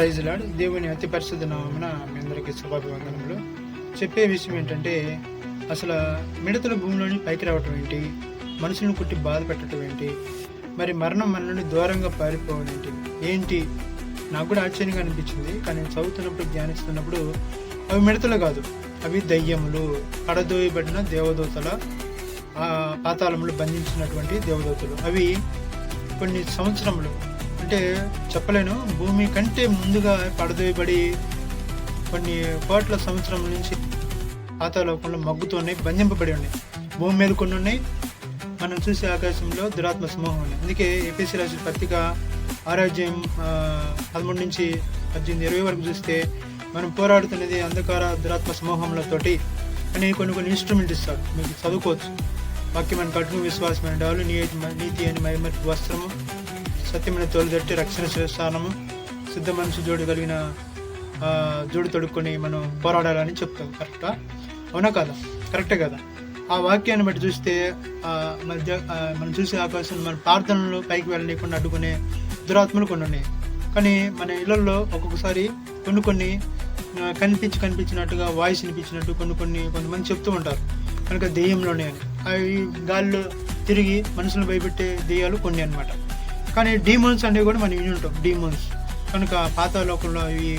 Praise lord. దేవుని అతి పరిశుద్ధ నామమున మీ అందరికీ శుభాభివందనములు. చెప్పే విషయం ఏంటంటే అసలు మిడతల భూమిలోని పైకి రావటం ఏంటి? మనుషులను కుట్టి బాధ పెట్టడం ఏంటి? మరి మరణం మన నుండి దూరంగా పారిపోవడం ఏంటి? ఏంటి? నాకు కూడా ఆశ్చర్యంగా అనిపించింది. కానీ నేను చదువుతున్నప్పుడు ధ్యానిస్తున్నప్పుడు అవి మిడతలు కాదు. అవి దయ్యములు పడదోయబడిన దేవదూతల పాతాళములు బంధించినటువంటి దేవదూతలు. అవి కొన్ని సంవత్సరములు అంటే చెప్పలేను. భూమి కంటే ముందుగా పడదోయబడి కొన్ని కోట్ల సంవత్సరం నుంచి పాతాలోకంలో మగ్గుతూ ఉన్నాయి బంధింపబడి ఉన్నాయి. భూమి మీద కొన్ని ఉన్నాయి. మనం చూసే ఆకాశంలో దురాత్మ సమూహం ఉన్నాయి అందుకే ఏపీసీ రాసిన పత్రిక ఆరోగ్యం పదమూడు నుంచి పద్దెనిమిది ఇరవై వరకు చూస్తే మనం పోరాడుతున్నది అంధకార దురాత్మ సమూహములతోటి. అని కొన్ని కొన్ని ఇన్స్ట్రుమెంట్ ఇస్తాడు మీకు చదువుకోవచ్చు. వాక్యమైన కట్టును విశ్వాసమైన డాలు నీతి నీతి అని మైమర్పు వస్త్రము. సత్యమైన తోలుదట్టి రక్షణ స్థానము సిద్ధ మనసు జోడు కలిగిన జోడు తొడుక్కొని మనం పోరాడాలని చెప్తాం. కరెక్టా? అవునా కదా? కరెక్టే కదా. ఆ వాక్యాన్ని బట్టి చూస్తే మధ్య మన మనం చూసే అవకాశం మన ప్రార్థనలు పైకి వెళ్ళలేకుండా అడ్డుకునే దురాత్మలు కొన్ని ఉన్నాయి. కానీ మన ఇళ్ళలో ఒక్కొక్కసారి కొన్ని కొన్ని కనిపించి కనిపించినట్టుగా వాయిస్ వినిపించినట్టు కొన్ని కొన్ని కొంతమంది చెప్తూ ఉంటారు. కనుక దెయ్యంలోనే అని. అవి గాల్లో తిరిగి మనుషులను భయపెట్టే దెయ్యాలు కొన్ని అన్నమాట. కానీ డీమోన్స్ అనేవి కూడా మనం విని ఉంటాం. డీమోన్స్ కనుక పాత లోకంలో అవి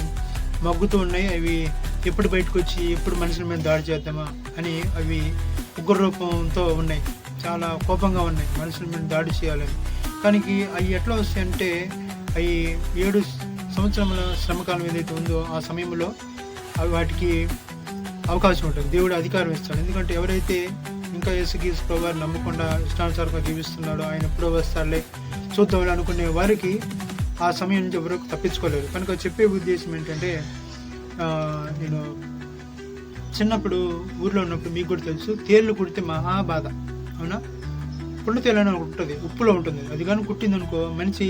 మగ్గుతూ ఉన్నాయి. అవి ఎప్పుడు బయటకు వచ్చి ఎప్పుడు మనుషుల మీద దాడి చేద్దామా అని అవి ఉగ్ర రూపంతో ఉన్నాయి. చాలా కోపంగా ఉన్నాయి. మనుషుల మీద దాడి చేయాలని కానీ అవి ఎట్లా వస్తాయంటే అవి ఏడు సంవత్సరముల శ్రమకాలం ఏదైతే ఉందో ఆ సమయంలో అవి వాటికి అవకాశం ఉంటుంది. దేవుడు అధికారం ఇస్తాడు. ఎందుకంటే ఎవరైతే ఇంకా యేసుగీసు ప్రభు నమ్మకుండా ఇష్టానుసారంగా జీవిస్తున్నాడో ఆయన ఎప్పుడో వస్తాడులే. చూద్దామని అనుకునే వారికి ఆ సమయం నుంచి ఎవరు తప్పించుకోలేరు కనుక చెప్పే ఉద్దేశం ఏంటంటే నేను చిన్నప్పుడు ఊర్లో ఉన్నప్పుడు మీకు కూడా తెలుసు తేళ్ళు కుడితే మహా బాధ అవునా? పుండు తేలు అని ఉంటుంది ఉప్పులో ఉంటుంది. అది కానీ కుట్టింది అనుకో మనిషి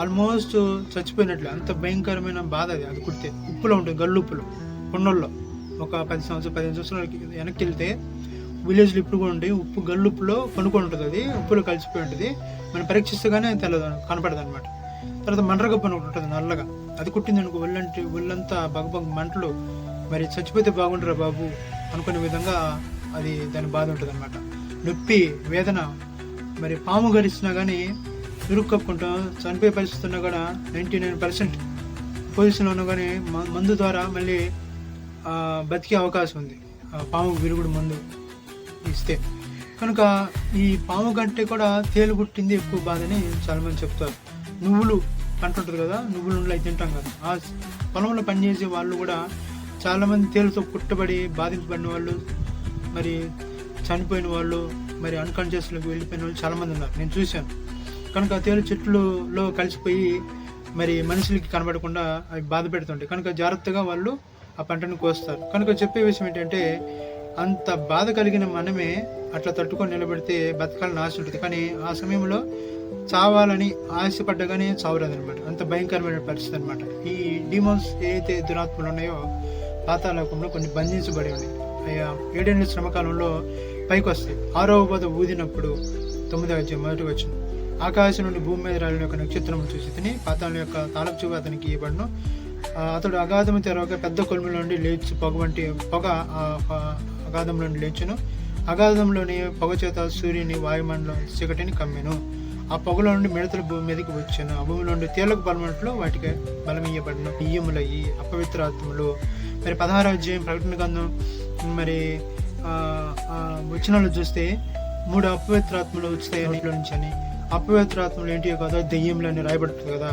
ఆల్మోస్ట్ చచ్చిపోయినట్లు అంత భయంకరమైన బాధ అది అది కుడితే. ఉప్పులో ఉంటుంది గల్లుప్పులో కొండల్లో. ఒక పది సంవత్సరాలు పదిహేను సంవత్సరాలకి వెనక్కి వెళ్తే విలేజ్లో ఇప్పుడు కూడా ఉంటాయి ఉప్పు గల్లుప్పులో కొనుక్కొని ఉంటుంది అది. ఉప్పులో కలిసిపోయి ఉంటుంది. మనం పరీక్షిస్తేగానే తెలదు కనపడదు అనమాట తర్వాత మండ్రగప్ప అని ఒకటి ఉంటుంది నల్లగా. అది కుట్టింది అనుకో ఒళ్ళంటి ఒళ్ళంతా బగబగ మంటలు. మరి చచ్చిపోతే బాగుండరా బాబు అనుకునే విధంగా అది దాని బాధ ఉంటుంది అనమాట నొప్పి వేదన. మరి పాము గడిచినా కానీ ఇరుక్కప్పుకుంటాం చనిపోయే పరిస్థితి ఉన్నా కూడా నైంటీ నైన్ పర్సెంట్ పొజిషన్లో ఉన్నా కానీ మ- మందు ద్వారా మళ్ళీ బతికే అవకాశం ఉంది. ఆ పాము విరుగుడు మందు. ఇస్తే. కనుక ఈ పాము కంటే కూడా తేలు కుట్టింది ఎక్కువ బాధని చాలామంది చెప్తారు. నువ్వులు పంట ఉంటుంది కదా నువ్వులు నుండి అయితే తింటాం కదా. ఆ పొలంలో పనిచేసే వాళ్ళు కూడా చాలామంది తేలుతో కుట్టబడి బాధింపబడిన వాళ్ళు మరి చనిపోయిన వాళ్ళు మరి అన్కాన్షియస్లోకి వెళ్ళిపోయిన వాళ్ళు చాలామంది ఉన్నారు. నేను చూశాను. కనుక ఆ తేలు చెట్లలో కలిసిపోయి మరి మనుషులకి కనబడకుండా అవి బాధ పెడుతుంటాయి. కనుక జాగ్రత్తగా వాళ్ళు ఆ పంటను కోస్తారు. కనుక చెప్పే విషయం ఏంటంటే అంత బాధ కలిగిన మనమే అట్లా తట్టుకొని నిలబడితే బతకాలని ఆశ ఉంటుంది. కానీ ఆ సమయంలో చావాలని ఆశపడ్డగానే చావరాదు అనమాట అంత భయంకరమైన పరిస్థితి అనమాట ఈ డిమోన్స్ ఏదైతే దురాత్మలు ఉన్నాయో పాతాలోకంలో కొన్ని బంధించబడి ఉన్నాయి. అయ్యా ఏడేళ్ళ శ్రమకాలంలో పైకి వస్తాయి ఆరవ బోధ ఊదినప్పుడు తొమ్మిదవ అధ్యాయం మొదటి వచ్చిన ఆకాశం నుండి భూమి మీద రాలిన యొక్క నక్షత్రము చూసి తిని పాతాళం యొక్క తాళపు చూపు అతనికి ఇవ్వబడును. అతడు అగాధము తెరవక పెద్ద కొలుముల నుండి లేచి పొగ వంటి పొగ ఆ, అగాధంలో అగాధం నుండి లేచును. అగాధంలోని పొగ చేత సూర్యుని వాయుమండలం చీకటిని కమ్మెను. ఆ పొగలో నుండి మిడతలు భూమి మీదకి వచ్చాను. ఆ భూమిలో నుండి తేలకు బలమంట్లో వాటికి బలం ఇయ్యబడిన బియ్యములయ్యి అపవిత్రాత్మలు. మరి పదహారాజ్యం ప్రకటన గంధం మరి ఆ, వచనాలు చూస్తే మూడు అపవిత్రాత్మలు వచ్చాయి ఇంట్లో నుంచి అని. అపవిత్రాత్మలు ఏంటి కదా? దెయ్యములు అని రాయబడుతుంది కదా.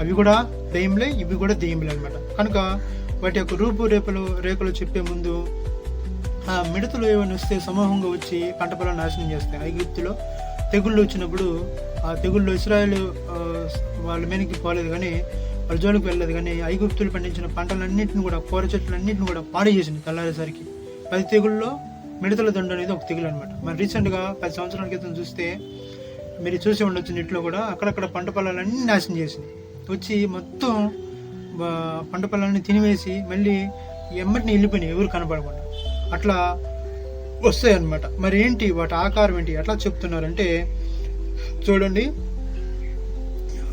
అవి కూడా దెయ్యంలే ఇవి కూడా దెయ్యంలే అనమాట కనుక వాటి యొక్క రూపు రేపులు రేఖలు చెప్పే ముందు మిడతలు ఏమైనా వస్తే సమూహంగా వచ్చి పంట పొలాన్ని నాశనం చేస్తాయి. ఐగుప్తులో తెగుళ్ళు వచ్చినప్పుడు ఆ తెగుళ్ళు ఇస్రాయల్ వాళ్ళ మీదకి పోలేదు కానీ వాళ్ళ జోలికి వెళ్ళలేదు కానీ ఐగుప్తులు పండించిన పంటలన్నింటిని కూడా కూర చెట్లన్నింటిని కూడా పాడు చేసింది తెల్లారేసరికి. పది తెగుళ్ళలో మిడతల దండు అనేది ఒక తెగులు అనమాట మరి రీసెంట్గా పది సంవత్సరాల క్రితం చూస్తే మీరు చూసి ఉండొచ్చు నీటిలో కూడా అక్కడక్కడ పంట పొలాలన్నీ నాశనం చేసింది. వచ్చి మొత్తం పంట పొలాన్ని తినివేసి మళ్ళీ ఎమ్మటిని వెళ్ళిపోయినాయి ఎవరు కనపడకుండా. అట్లా వస్తాయి అన్నమాట మరి ఏంటి వాటి ఆకారం ఏంటి? ఎట్లా చెప్తున్నారంటే చూడండి.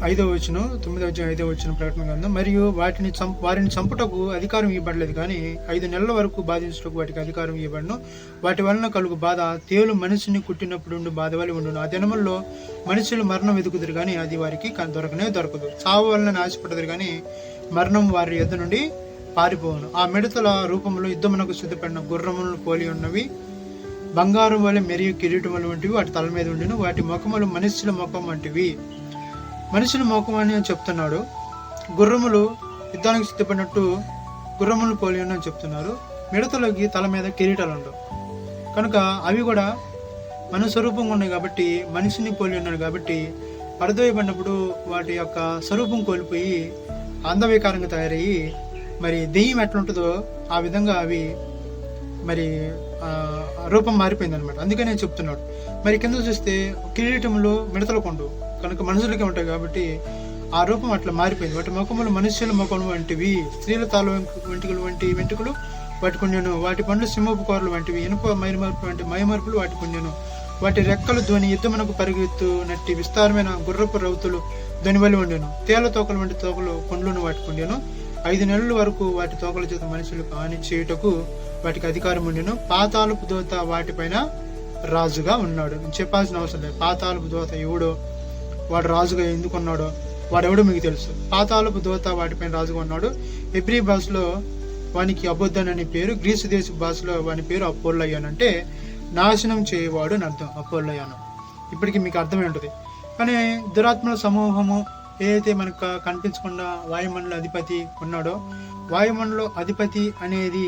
ఐదో వచ్చిన తొమ్మిదో వచ్చిన ఐదో వచ్చిన ప్రకటన గ్రంథం. మరియు వాటిని చం వారిని చంపుటకు అధికారం ఇవ్వబడలేదు కానీ ఐదు నెలల వరకు బాధించుటకు వాటికి అధికారం ఇవ్వబడను. వాటి వలన కలుగు బాధ తేలు మనిషిని కుట్టినప్పుడు ఉండు బాధ వల్ల ఉండును. ఆ దినముల్లో మనుషులు మరణం వెతుకుదురు కానీ అది వారికి దొరకనే దొరకదు. చావు వలన నాశపడదురు కానీ మరణం వారి యొద్ద నుండి పారిపోవును. ఆ మిడతల రూపంలో యుద్ధమునకు సిద్ధపడిన గుర్రములను పోలి ఉన్నవి బంగారం వలె మెరియ కిరీటములు వంటివి వాటి తల మీద ఉండిను వాటి ముఖములు మనుషుల ముఖం వంటివి. మనుషుల ముఖం అని చెప్తున్నాడు. గుర్రములు యుద్ధానికి సిద్ధపడినట్టు గుర్రములు పోలి అని చెప్తున్నారు. మిడతలకి తల మీద కిరీటాలు ఉండవు కనుక అవి కూడా మన స్వరూపంగా ఉన్నాయి కాబట్టి మనిషిని పోలి ఉన్నాడు కాబట్టి పడదోయబడినప్పుడు వాటి యొక్క స్వరూపం కోల్పోయి అందవికారంగా తయారయ్యి మరి దెయ్యం ఎట్లుంటుందో ఆ విధంగా అవి మరి రూపం మారిపోయింది అనమాట అందుకనే చెప్తున్నాడు మరి కింద చూస్తే కిరీటంలో మిడతల కొండు. కనుక మనుషులకే ఉంటాయి కాబట్టి ఆ రూపం అట్లా మారిపోయింది. వాటి ముఖములు మనుష్యుల ముఖం వంటివి స్త్రీల తాళ వెంటుకలు వంటి వెంట్రుకలు వాటి కొండెను వాటి పండ్లు సింహపు కూరలు వంటివి ఇనుప మైమర్పు వంటి మైమర్పులు వాటి కొండెను. వాటి రెక్కలు ధ్వని యుద్ధమునకు పరిగెత్తు నట్టి విస్తారమైన గుర్రపు రౌతులు ధ్వని వలి వండాను. తేల తోకలు వంటి తోకలు కొండ్లను వాటి కొండాను. ఐదు నెలల వరకు వాటి తోకల చేత మనుషులకు హాని చేయుటకు వాటికి అధికారం ఉండిను. పాతాలపు దోత వాటిపైన రాజుగా ఉన్నాడు. చెప్పాల్సిన అవసరం లేదు. పాతాలపు దోత ఎవడో వాడు రాజుగా ఎందుకున్నాడో వాడెవడో మీకు తెలుసు. పాతాలపు దోత వాటిపైన రాజుగా ఉన్నాడు. ఎబ్రి భాషలో వానికి అబుద్ధన్ అనే పేరు గ్రీసు దేశ భాషలో వాని పేరు అపోల్లయ్యాన్ అంటే నాశనం చేయవాడు అని అర్థం. అపోల్లయ్యాను. ఇప్పటికీ మీకు అర్థమై ఉంటుంది. కానీ దురాత్మల సమూహము ఏదైతే మనకు కనిపించకుండా వాయుమండల అధిపతి ఉన్నాడో వాయుమండల అధిపతి అనేది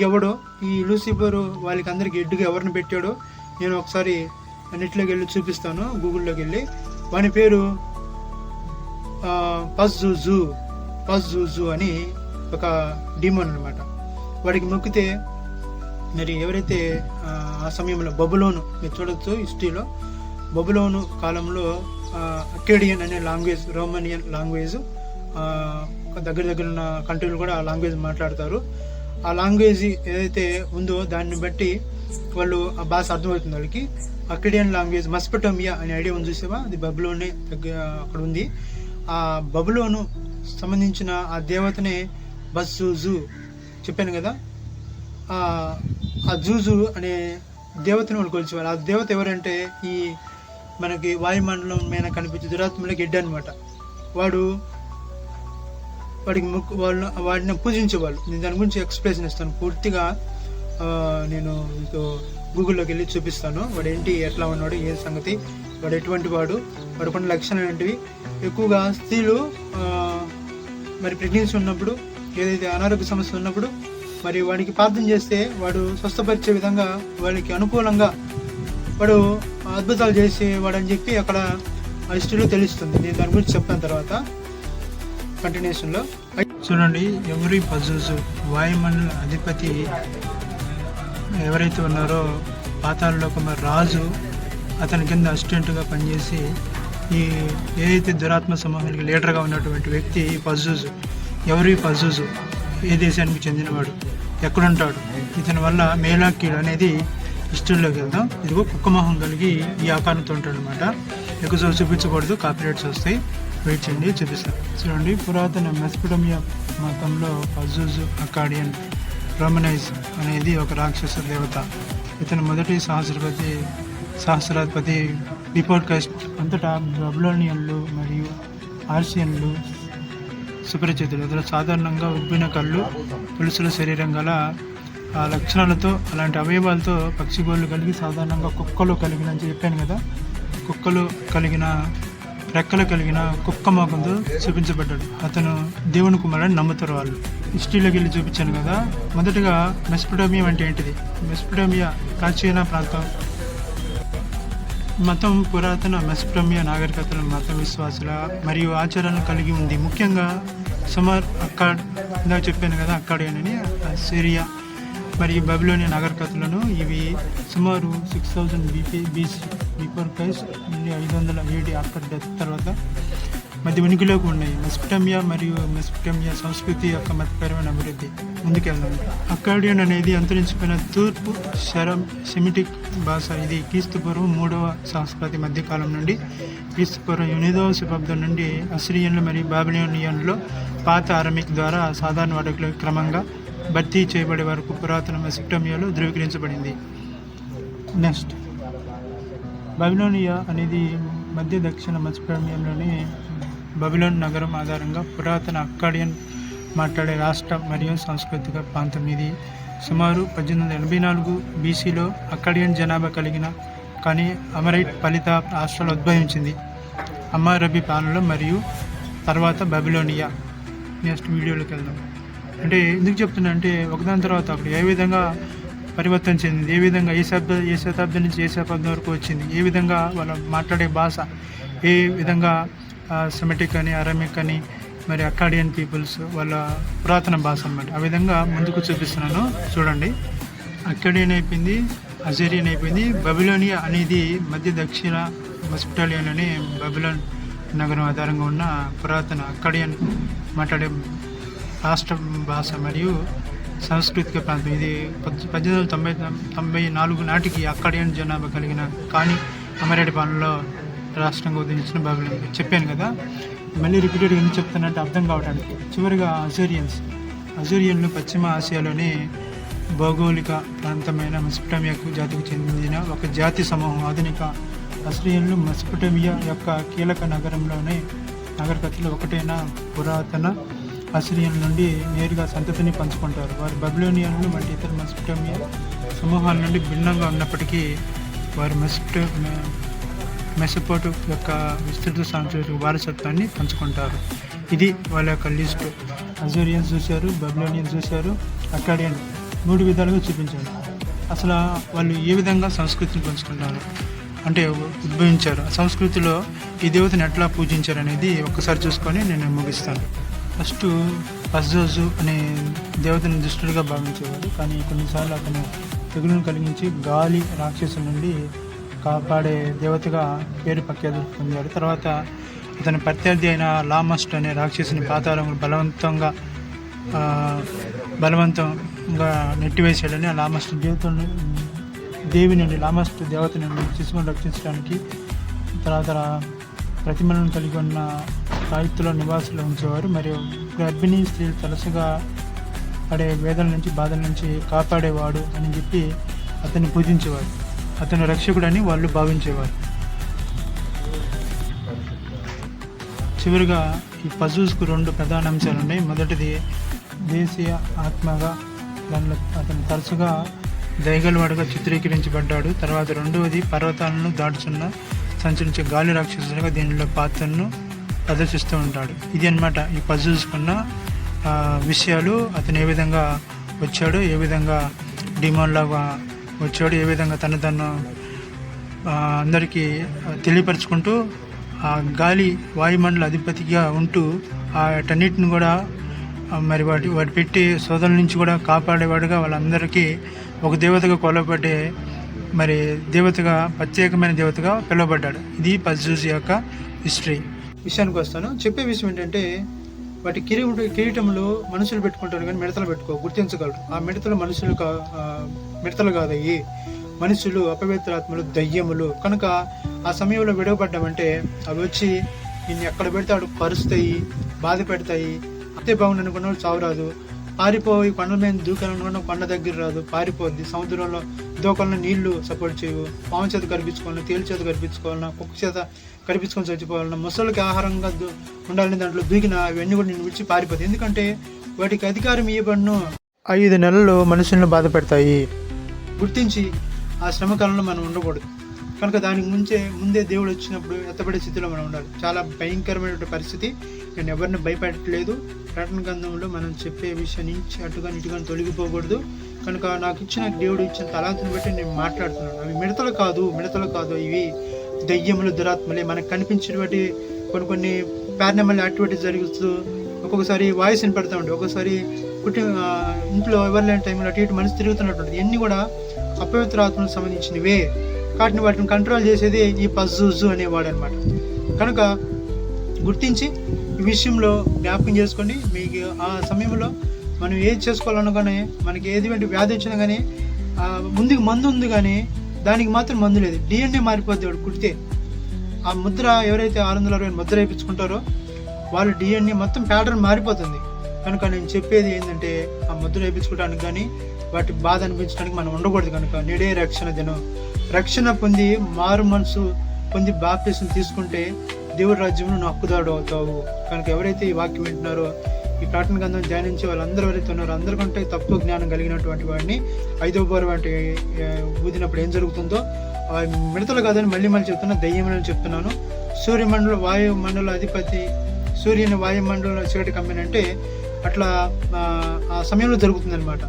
ఎవడో ఈ లూసిఫర్ వాళ్ళకి అందరికి ఎడ్డుగా ఎవరిని పెట్టాడో నేను ఒకసారి నెట్లోకి వెళ్ళి చూపిస్తాను గూగుల్లోకి వెళ్ళి. వాని పేరు పజ్జుజు పజ్జుజు అని ఒక డిమోన్ అనమాట వాడికి మొక్కితే మరి ఎవరైతే ఆ, ఆ సమయంలో బబులోను మీరు చూడొచ్చు హిస్టరీలో బబులోను కాలంలో అకేడియన్ అనే లాంగ్వేజ్ రోమనియన్ లాంగ్వేజ్ దగ్గర దగ్గర ఉన్న కంట్రీలు కూడా ఆ లాంగ్వేజ్ మాట్లాడతారు. ఆ లాంగ్వేజ్ ఏదైతే ఉందో దాన్ని బట్టి వాళ్ళు ఆ భాష అర్థమవుతుంది వాళ్ళకి. అక్కడియన్ లాంగ్వేజ్ మస్పటోమియా అనే ఐడియా ఉంది చూసావా? అది బబులోనే దగ్గర అక్కడ ఉంది. ఆ బబులోను సంబంధించిన ఆ దేవతనే బస్సూజు చెప్పాను కదా? ఆ ఆ జూజు అనే దేవతను వాళ్ళు కొలిచేవారు ఆ దేవత ఎవరంటే ఈ మనకి వాయుమండలం మీద కనిపించే దురాత్మలకి ఎడ్డ అనమాట వాడు వాడికి ముక్కు వాళ్ళు వాడిని పూజించేవాళ్ళు. నేను దాని గురించి ఎక్స్ప్లెయిన్ ఇస్తాను పూర్తిగా నేను మీకు గూగుల్లోకి వెళ్ళి చూపిస్తాను. వాడు ఏంటి ఎట్లా ఉన్నాడు ఏ సంగతి వాడు ఎటువంటి వాడు వాడు కొన్ని లక్షణాలు ఏంటివి. ఎక్కువగా స్త్రీలు మరి ప్రెగ్నెన్సీ ఉన్నప్పుడు ఏదైతే అనారోగ్య సమస్య ఉన్నప్పుడు మరి వాడికి ప్రార్థన చేస్తే వాడు స్వస్థపరిచే విధంగా వాళ్ళకి అనుకూలంగా వాడు అద్భుతాలు చేసేవాడు అని చెప్పి అక్కడ ఆ హిస్టరీలో తెలుస్తుంది. నేను దాని గురించి చెప్పిన తర్వాత. కంటిన్యూషన్లో చూడండి ఎవరి పజుజు వాయుమండల అధిపతి ఎవరైతే ఉన్నారో పాతాళలోకమ రాజు అతని కింద అసిస్టెంట్గా పనిచేసి ఈ ఏదైతే దురాత్మ సమూహానికి లీడర్గా ఉన్నటువంటి వ్యక్తి ఈ పజూజు ఎవరి పజూజు ఏ దేశానికి చెందినవాడు ఎక్కడుంటాడు ఇతని వల్ల మేలాకీడు అనేది హిస్టరీలోకి వెళ్దాం. ఇదిగో కుక్క మొహం కలిగి ఈ ఆకారంతో ఉంటాడు అనమాట ఎక్కువ చూపించకూడదు కాపీరేట్స్ వస్తాయి. వెయిట్ చేయండి చూపిస్తాను చూడండి పురాతన మెస్పిడమియా మతంలో పజూజు అకాడియన్ రోమనైజ్ అనేది ఒక రాక్షస దేవత. ఇతను మొదటి సహస్రపతి సహస్రాధిపతి రిపోర్ట్ అంతటా బబులోనియన్లు మరియు ఆర్సియన్లు సుపరిచితులు. ఇతను సాధారణంగా ఉబ్బిన కళ్ళు పులుసుల శరీరం గల లక్షణాలతో అలాంటి అవయవాలతో పక్షిగోళ్ళు కలిగి సాధారణంగా కుక్కలు కలిగిన అని చెప్పాను కదా. కుక్కలు కలిగిన రెక్కలు కలిగిన కుక్క మోకంతో చూపించబడ్డాడు. అతను దేవుని కుమారుడు నమ్ముతారు వాళ్ళు. హిస్టరీలోకి వెళ్ళి చూపించాను కదా. మొదటగా మెస్పిటోమియా అంటే ఏంటిది? మెస్పిటోమియా ప్రాచీన ప్రాంతం. మతం పురాతన మెస్పిటోమియా నాగరికతల మత విశ్వాసుల మరియు ఆచారాలను కలిగి ఉంది. ముఖ్యంగా సుమార్ అక్కడ ఇందాక చెప్పాను కదా అక్కడ అని సిరియా. మరియు బబిలోని నాగరికతలను ఇవి సుమారు six thousand BP BC before Christ నుండి ఐదు వందల ఏడి ఆఫ్టర్ డెత్ తర్వాత మధ్య ఉనికిలోకి ఉన్నాయి. మెస్పిటమియా మరియు మెస్పిటమియా సంస్కృతి యొక్క మతపరమైన అభివృద్ధి. ముందుకెళ్దాం. అక్కాడియన్ అనేది అంతరించిపోయిన తూర్పు శరం సెమిటిక్ భాష. ఇది క్రీస్తుపూర్వం మూడవ సంస్కృతి మధ్యకాలం నుండి క్రీస్తుపూర్వం ఎనిమిదవ శతాబ్దం నుండి అసిరియన్లు మరియు బాబిలోనియన్లు పాత అరమిక్ ద్వారా సాధారణ వాడుకలో క్రమంగా భర్తీ చేయబడే వరకు పురాతన మెసిక్టోమియాలో ధృవీకరించబడింది. నెక్స్ట్. బబిలోనియా అనేది మధ్య దక్షిణ మెసోపోటేమియాలోని బబిలోన్ నగరం ఆధారంగా పురాతన అక్కాడియన్ మాట్లాడే రాష్ట్ర మరియు సాంస్కృతిక ప్రాంతం ఇది. సుమారు పద్దెనిమిది వందల ఎనభై నాలుగు బీసీలో అక్కడియన్ జనాభా కలిగిన కానీ అమరైట్ ఫలిత రాష్ట్రాలు ఉద్భవించింది. అమ్మారబి పాలనలో మరియు తర్వాత బబిలోనియా. నెక్స్ట్ వీడియోలోకి వెళ్దాం. అంటే ఎందుకు చెప్తున్నా అంటే ఒకదాని తర్వాత ఒకటి ఏ విధంగా పరివర్తన చెందింది ఏ విధంగా ఏ శబ్ద ఏ శతాబ్దం నుంచి ఏ శతాబ్దం వరకు వచ్చింది ఏ విధంగా వాళ్ళ మాట్లాడే భాష ఏ విధంగా సెమెటిక్ అని అరమిక్ అని మరి అకాడియన్ పీపుల్స్ వాళ్ళ పురాతన భాష అనమాట ఆ విధంగా ముందుకు చూపిస్తున్నాను. చూడండి. అకాడియన్ అయిపోయింది అజేరియన్ అయిపోయింది. బబిలోనియా అనేది మధ్య దక్షిణ మెస్పిటాలియన్ అని బబిలోన్ నగరం ఆధారంగా ఉన్న పురాతన అకాడియన్ మాట్లాడే రాష్ట్ర భాష మరియు సాంస్కృతిక ప్రాంతం. ఇది పద్దెనిమిది వందల తొంభై తొంభై నాలుగు నాటికి అక్కడియన్ జనాభా కలిగిన కానీ అమరేటి పాలనలో రాష్ట్రంగా ఉదయించిన బాబిలోన్ చెప్పాను కదా మళ్ళీ రిపీటెడ్ ఎందుకు చెప్తానంటే అర్థం కావడానికి. చివరిగా అజూరియన్స్. అజూరియన్లు పశ్చిమ ఆసియాలోని భౌగోళిక ప్రాంతమైన మెసపటమియాకు జాతికి చెందిన ఒక జాతి సమూహం. ఆధునిక అస్ట్రియన్లు మెసపటమియా యొక్క కీలక నగరంలోని నాగరికతలో ఒకటైన పురాతన అసిరియన్ నుండి నేరుగా సంతతిని పంచుకుంటారు. వారు బబిలోనియన్లు వంటి ఇతర మెస్పటమియా సమూహాల నుండి భిన్నంగా ఉన్నప్పటికీ వారు మెస్పటో మెసపోటు యొక్క విస్తృత సాంస్కృతిక వారసత్వాన్ని పంచుకుంటారు. ఇది వాళ్ళ యొక్క లిస్టు. అజోరియన్స్ చూశారు బబిలోనియన్స్ చూశారు అకాడియన్ మూడు విధాలుగా చూపించారు. అసలు వాళ్ళు ఏ విధంగా సంస్కృతిని పంచుకుంటారు అంటే ఉద్భవించారు. సంస్కృతిలో ఈ దేవతను ఎట్లా పూజించారు అనేది ఒక్కసారి చూసుకొని నేను ముగిస్తాను. ఫస్ట్ ఫస్ట్ రోజు అనే దేవతను దుష్టుడిగా భావించేవారు. కానీ కొన్నిసార్లు అతను తెగులను కలిగించి గాలి రాక్షసుల నుండి కాపాడే దేవతగా పేరు ప్రఖ్యాతి పొందాడు. తర్వాత అతని ప్రత్యర్థి అయిన లామస్ట్ అనే రాక్షసుని పాతాళంలో బలవంతంగా బలవంతంగా నెట్టివేశాడని ఆ లామస్ట్ దేవతను దేవి నుండి లామస్ట్ దేవత నుండి శిశువును రక్షించడానికి తర్వాత ప్రతిమలను కలిగి ఉన్న సాహిత్యంలో నివాసులు ఉంచేవారు. మరియు గర్భిణీ స్త్రీలు తరచుగా పడే వేదన నుంచి బాధల నుంచి కాపాడేవాడు అని చెప్పి అతన్ని పూజించేవారు. అతను రక్షకుడని వాళ్ళు భావించేవారు. చివరిగా ఈ పజూస్కు రెండు ప్రధాన అంశాలు ఉన్నాయి. మొదటిది దేశీయ ఆత్మగా దానిలో అతను తరచుగా దయగలవాడుగా చిత్రీకరించబడ్డాడు. తర్వాత రెండవది పర్వతాలను దాటుచున్న సంచరించే గాలి రాక్షసులుగా దీనిలో పాత్రను ప్రదర్శిస్తూ ఉంటాడు. ఇది అన్నమాట ఈ పజూస్కున్న ఆ, విషయాలు. అతను ఏ విధంగా వచ్చాడు ఏ విధంగా డిమాండ్ లాగా వచ్చాడు ఏ విధంగా తను తను అందరికీ తెలియపరుచుకుంటూ ఆ గాలి వాయుమండల అధిపతిగా ఉంటూ వాటన్నిటిని కూడా మరి వాటి వాటి పెట్టి సోదరుల నుంచి కూడా కాపాడేవాడుగా వాళ్ళందరికీ ఒక దేవతగా కొలబడే మరి దేవతగా ప్రత్యేకమైన దేవతగా పిలువబడ్డాడు. ఇది పజ్జూజ్ యొక్క హిస్టరీ విషయానికి వస్తాను. చెప్పే విషయం ఏంటంటే వాటి కిరీ కిరీటంలో మనుషులు పెట్టుకుంటారు కానీ మిడతలు పెట్టుకో గుర్తించగలరు. ఆ మిడతలు మనుషులు కా మిడతలు కాదయ్యి. మనుషులు అపవిత్రాత్మలు దయ్యములు. కనుక ఆ సమయంలో విడవబడ్డామంటే అవి వచ్చి నిన్ను ఎక్కడ పెడితే అక్కడ పరుస్తాయి బాధ పెడతాయి. అంతే బాగుంది అనుకున్న వాళ్ళు చావు రాదు పారిపోయి కొండల మీద దూకాలనుకున్న కొండ దగ్గర రాదు. పారిపోద్ది. సముద్రంలో దూకాలన్న నీళ్ళు సపోర్ట్ చేయవు. పాము చేత కనిపించుకోవాలన్నా తేలి చేత కనిపించుకోవాలన్నా కుక్క చేత కనిపించుకొని చచ్చిపోవాలన్నా ముసలికి ఆహారంగా ఉండాలని దాంట్లో దూకిన అవన్నీ కూడా నేను విడిచి పారిపోతాయి. ఎందుకంటే వాటికి అధికారం ఇవ్వబడిను. ఐదు నెలలు మనుషులను బాధ పెడతాయి. గుర్తించి ఆ శ్రమకాలంలో మనం ఉండకూడదు. కనుక దానికి ముంచే ముందే దేవుడు వచ్చినప్పుడు ఎత్తబడే స్థితిలో మనం ఉండాలి. చాలా భయంకరమైన పరిస్థితి. నేను ఎవరిని భయపెట్టలేదు. ప్రకటన గ్రంథంలో మనం చెప్పే విషయం నుంచి అటుగా ఇటుగా తొలగిపోకూడదు. కనుక నాకు ఇచ్చిన దేవుడు ఇచ్చిన తలాంతుని బట్టి నేను మాట్లాడుతున్నాను. అవి మిడతలు కాదు మిడతలు కాదు. ఇవి దయ్యములు దురాత్మలే. మనకు కనిపించినటువంటి కొన్ని కొన్ని పారానమల్ యాక్టివిటీస్ జరుగుతూ ఒక్కొక్కసారి వాయిస్ వినపడతా ఉంటుంది ఒక్కొక్కసారి కుటుంబ ఇంట్లో ఎవరు లేని టైంలో అటు ఇటు మనసు తిరుగుతున్నట్టు ఇవన్నీ కూడా అపవిత్ర ఆత్మలకు సంబంధించినవే. వాటిని వాటిని కంట్రోల్ చేసేది ఈ పజ్జుజు అనేవాడు అనమాట కనుక గుర్తించి ఈ విషయంలో జ్ఞాపకం చేసుకోండి. మీకు ఆ సమయంలో మనం ఏది చేసుకోవాలన్నా కానీ మనకి ఏది వంటి వ్యాధి వచ్చినా కానీ ముందుకు మందు ఉంది కానీ దానికి మాత్రం మందు లేదు. డిఎన్ఏ మారిపోద్ది వాడు కుడితే. ఆ ముద్ర ఎవరైతే ఆరు వందల అరవై ముద్ర వేయించుకుంటారో వాళ్ళు డిఎన్ఏ మొత్తం ప్యాటర్న్ మారిపోతుంది. కనుక నేను చెప్పేది ఏంటంటే ఆ ముద్ర వేయించుకోవడానికి కానీ వాటి బాధ అనిపించడానికి మనం ఉండకూడదు కనుక నేడే రక్షణ దినం. రక్షణ పొంది మారు మనసు పొంది బాప్టిజం తీసుకుంటే దేవుడి రాజ్యంలో నువ్వు హక్కుదాడు అవుతావు. కనుక ఎవరైతే ఈ వాక్యం వింటున్నారో ఈ ప్రార్థన గంధం ధ్యానించి వాళ్ళందరూ ఎవరైతే అందరికంటే తక్కువ జ్ఞానం కలిగినటువంటి వాడిని ఐదో బోర్ వంటి ఊదినప్పుడు ఏం జరుగుతుందో ఆ మిడతలు కాదని మళ్ళీ మళ్ళీ చెప్తున్నా దయ్యమని చెప్తున్నాను. సూర్యమండల వాయుమండల అధిపతి సూర్యుని వాయుమండల చీకటి కంపెనీ అంటే అట్లా ఆ, సమయంలో జరుగుతుందనమాట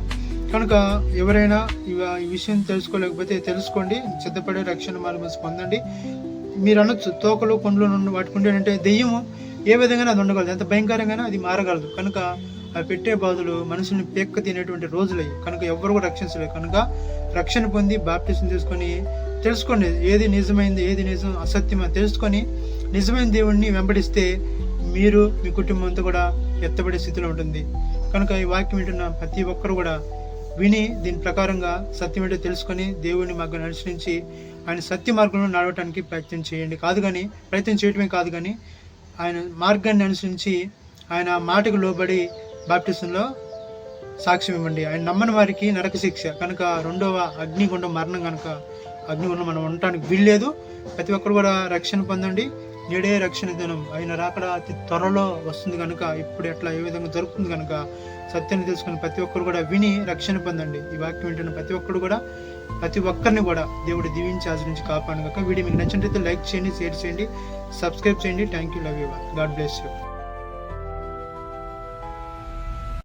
కనుక ఎవరైనా ఇవ- ఈ విషయం తెలుసుకోలేకపోతే తెలుసుకోండి సిద్ధపడే రక్షణ మార్గం పొందండి మీరు అనొచ్చు తోకలు కొండలు వాటికి వాటికుంటే దెయ్యము. ఏ విధంగా అది ఉండగలదు. ఎంత భయంకరంగానే అది మారగలదు. కనుక అవి పెట్టే బాధలు మనుషుల్ని పెక్క తినేటువంటి రోజులయ్యి కనుక ఎవరు కూడా రక్షించలేదు కనుక రక్షణ పొంది బాప్టిజం తీసుకొని తెలుసుకోండి. ఏది నిజమైంది ఏది నిజం అసత్యమో తెలుసుకొని నిజమైన దేవుణ్ణి వెంబడిస్తే మీరు మీ కుటుంబం అంతా కూడా ఎత్తబడే స్థితిలో ఉంటుంది. కనుక ఈ వాక్యం వింటున్న ప్రతి ఒక్కరు కూడా విని దీని ప్రకారంగా సత్యం ఏంటో తెలుసుకొని దేవుని మార్గం అనుసరించి ఆయన సత్య మార్గంలో నడవటానికి ప్రయత్నం చేయండి. కాదు కానీ ప్రయత్నం చేయటమే కాదు కానీ ఆయన మార్గాన్ని అనుసరించి ఆయన మాటకు లోబడి బాప్టిసంలో సాక్ష్యం ఇవ్వండి. ఆయన నమ్మని వారికి నరక శిక్ష. కనుక రెండవ అగ్నిగుండం మరణం కనుక అగ్నిగుండం మనం ఉండటానికి వీల్లేదు. ప్రతి ఒక్కరు కూడా రక్షణ పొందండి. నేడే రక్షణ దినం. ఆయన రాకడ అతి త్వరలో వస్తుంది కనుక ఇప్పుడు ఎట్లా ఏ విధంగా జరుగుతుంది కనుక సత్యాన్ని తెలుసుకుని ప్రతి ఒక్కరు కూడా విని రక్షణ పొందండి. ఈ వాక్యం ఏంటంటే ప్రతి ఒక్కరు కూడా ప్రతి ఒక్కరిని కూడా దేవుడు దీవించి ఆచరించి కాపాడు కాక వీడియో మీకు నచ్చినట్లయితే లైక్ చేయండి షేర్ చేయండి సబ్స్క్రైబ్ చేయండి. Thank you love you God bless you